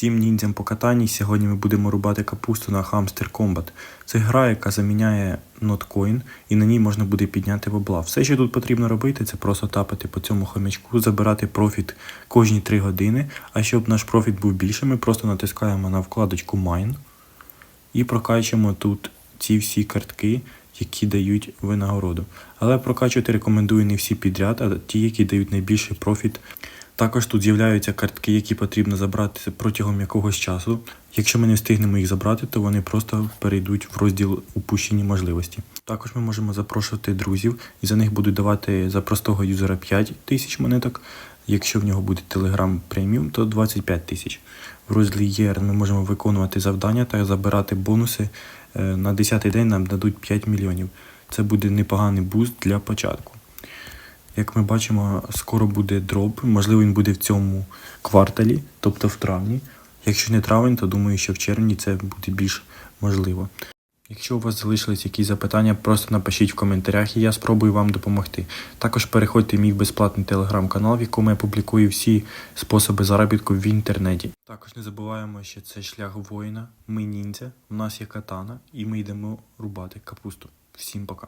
Всім ніндзям по катанні. Сьогодні ми будемо рубати капусту на Hamster Combat. Це гра, яка заміняє ноткоін, і на ній можна буде підняти бабла. Все, що тут потрібно робити, це просто тапати по цьому хомячку, забирати профіт кожні 3 години. А щоб наш профіт був більшим, ми просто натискаємо на вкладочку Mine і прокачуємо тут ці всі картки, які дають винагороду. Але прокачувати рекомендую не всі підряд, а ті, які дають найбільший профіт. Також тут з'являються картки, які потрібно забрати протягом якогось часу. Якщо ми не встигнемо їх забрати, то вони просто перейдуть в розділ упущені можливості. Також ми можемо запрошувати друзів, і за них будуть давати за простого юзера 5 тисяч монеток. Якщо в нього буде Telegram преміум, то 25 тисяч. В розділі ЄР ми можемо виконувати завдання та забирати бонуси. Е, На 10-й день нам дадуть 5 мільйонів. Це буде непоганий буст для початку. Як ми бачимо, скоро буде дроп. Можливо, він буде в цьому кварталі, тобто в травні. Якщо не травень, то думаю, що в червні це буде більш можливо. Якщо у вас залишились якісь запитання, просто напишіть в коментарях і я спробую вам допомогти. Також переходьте в мій безплатний телеграм-канал, в якому я публікую всі способи заробітку в інтернеті. Також не забуваємо, що це шлях воїна. Ми ніндзя, у нас є катана, і ми йдемо рубати капусту. Всім пока.